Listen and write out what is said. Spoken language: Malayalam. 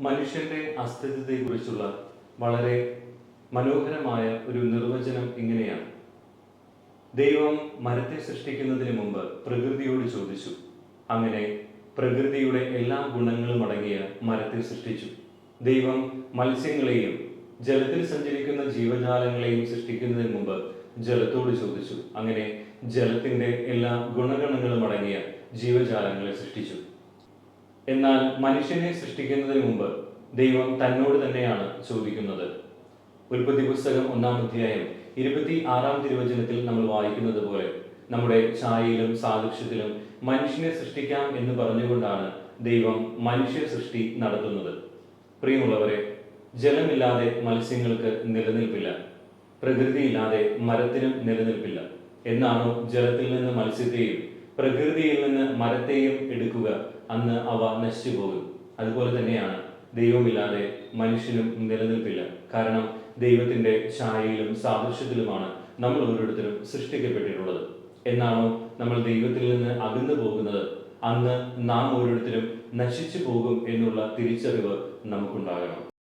മനുഷ്യന്റെ അസ്തിത്വത്തെക്കുറിച്ചുള്ള വളരെ മനോഹരമായ ഒരു നിർവചനം ഇങ്ങനെയാണ്. ദൈവം മരത്തെ സൃഷ്ടിക്കുന്നതിന് മുമ്പ് പ്രകൃതിയോട് ചോദിച്ചു. അങ്ങനെ പ്രകൃതിയുടെ എല്ലാ ഗുണങ്ങളും അടങ്ങിയ മരത്തെ സൃഷ്ടിച്ചു. ദൈവം മത്സ്യങ്ങളെയും ജലത്തിൽ സഞ്ചരിക്കുന്ന ജീവജാലങ്ങളെയും സൃഷ്ടിക്കുന്നതിന് മുമ്പ് ജലത്തോട് ചോദിച്ചു. അങ്ങനെ ജലത്തിന്റെ എല്ലാ ഗുണഗണങ്ങളും അടങ്ങിയ ജീവജാലങ്ങളെ സൃഷ്ടിച്ചു. എന്നാൽ മനുഷ്യനെ സൃഷ്ടിക്കുന്നതിന് മുമ്പ് ദൈവം തന്നോട് തന്നെയാണ് ചോദിക്കുന്നത്. ഉൽപ്പത്തി പുസ്തകം ഒന്നാം അധ്യായം ഇരുപത്തി ആറാം തിരുവചനത്തിൽ നമ്മൾ വായിക്കുന്നത് പോലെ നമ്മുടെ ഛായയിലും സാദൃശ്യത്തിലും മനുഷ്യനെ സൃഷ്ടിക്കാം എന്ന് പറഞ്ഞുകൊണ്ടാണ് ദൈവം മനുഷ്യ സൃഷ്ടി നടത്തുന്നത്. പ്രിയമുള്ളവരെ ജലമില്ലാതെ മത്സ്യങ്ങൾക്ക് നിലനിൽപ്പില്ല. പ്രകൃതിയില്ലാതെ മരത്തിനും നിലനിൽപ്പില്ല. എന്നാണോ ജലത്തിൽ നിന്ന് മത്സ്യത്തെയും പ്രകൃതിയിൽ നിന്ന് മരത്തെയും എടുക്കുക. അന്ന് അവ നശിച്ചു പോകും അതുപോലെ തന്നെയാണ് ദൈവമില്ലാതെ മനുഷ്യനും നിലനിൽപ്പില്ല. കാരണം ദൈവത്തിന്റെ ഛായയിലും സാദൃശ്യത്തിലുമാണ് നമ്മൾ ഓരോരുത്തരും സൃഷ്ടിക്കപ്പെട്ടിട്ടുള്ളത്. എന്നാണോ നമ്മൾ ദൈവത്തിൽ നിന്ന് അകന്നു പോകുന്നത്? അന്ന് നാം ഓരോരുത്തരും നശിച്ചു പോകും എന്നുള്ള തിരിച്ചറിവ് നമുക്കുണ്ടാകണം.